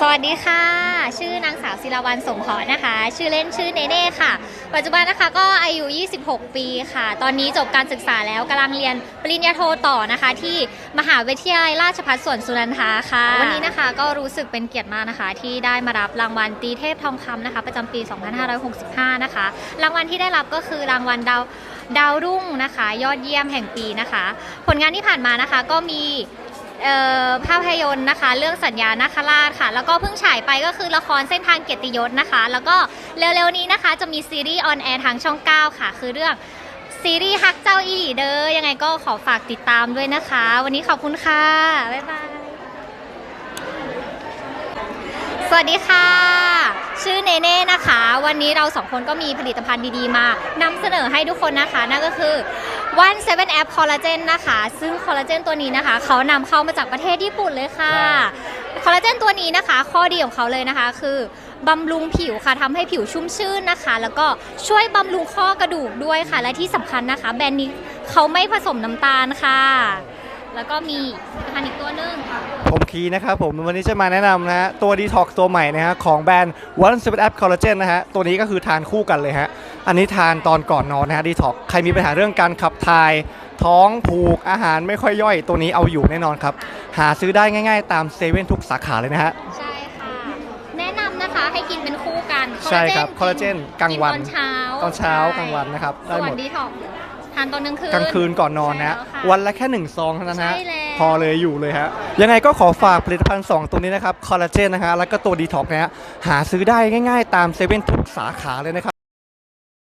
สวัสดีค่ะ ชื่อนางสาวศิลาวันสมพรนะคะ ชื่อเล่นชื่อเนเน่ค่ะ ปัจจุบันนะคะก็อายุ 26 ปีค่ะ ตอนนี้จบการศึกษาแล้วกำลังเรียนปริญญาโทต่อนะคะ ที่มหาวิทยาลัยราชภัฏสวนสุนันทาค่ะ วันนี้นะคะก็รู้สึกเป็นเกียรติมากนะคะ ที่ได้มารับรางวัลตีเทพทองคำนะคะ ประจำปี 2565 นะคะ รางวัลที่ได้รับก็คือรางวัลดาวดาวรุ่งนะคะ ยอดเยี่ยมแห่งปีนะคะ ผลงานที่ผ่านมานะคะก็มี ภาพยนตร์นะคะ เรื่องสัญญานาคราชค่ะ แล้วก็เพิ่งฉายไปก็คือละครเส้นทางเกียรติยศนะคะ แล้วก็เร็วๆนี้นะคะจะมีซีรีส์ออนแอร์ทางช่อง 9 ค่ะ คือเรื่องซีรีส์ฮักเจ้าอีหลีเดอร์ยังไงก็ขอฝากติดตามด้วยนะคะ วันนี้ขอบคุณค่ะ บ๊ายบาย สวัสดีค่ะ ชื่อเนเน่นะคะ วันนี้เราสองคนก็มีผลิตภัณฑ์ดีๆ มานำเสนอให้ทุกคนนะคะ นั่นก็คือวัน7 App Collagen นะคะ ซึ่งคอลลาเจนตัวนี้นะคะ เขานำเข้ามาจากประเทศญี่ปุ่นเลยค่ะ คอลลาเจนตัวนี้นะคะ ข้อดีของเขาเลยนะคะ คือบำรุงผิวค่ะทำให้ผิวชุ่มชื่นนะคะ แล้วก็ช่วยบำรุงข้อกระดูกด้วยค่ะ และที่สำคัญนะคะ แบรนด์นี้เขาไม่ผสมน้ำตาลค่ะ แล้วก็มีผลิตภัณฑ์อีกตัวหนึงผมคีนะครับผมวันนี้จะมาแนะนำนะฮะตัว Detox ตัวใหม่นะฮะของแบรนด์ One Seven App Collagen นะฮะตัวนี้ก็คือทานคู่กันเลยฮะอันนี้ทานตอนก่อนนอนนะฮะ Detox ใครมีปัญหาเรื่องการขับถ่ายท้องผูกอาหารไม่ค่อยย่อยตัวนี้เอาอยู่แน่นอนครับ หาซื้อได้ง่าย ๆ ตามเซเว่นทุกสาขาเลยนะฮะ ใช่ค่ะ แนะนำนะคะให้กินเป็นคู่กันใช่ครับคอลลาเจนกลางวันตอนเช้าตอนเช้ากลางวันนะครับได้ส่หวมนดดีท็อกซ์ ทานตอนกลางคืนกลางคืนก่อนนอนนะฮะใช่แล้วค่ะ วันละแค่หนึ่งซองเท่านั้นฮะใช่แล้ว พอเลยอยู่เลยฮะ ยังไงก็ขอฝากผลิตภัณฑ์ 2 ตัวนี้นะครับ คอลลาเจนนะฮะ แล้วก็ตัว Detox นะฮะ หาซื้อได้ง่ายๆ ตามเซเว่นทุกสาขาเลยนะครับ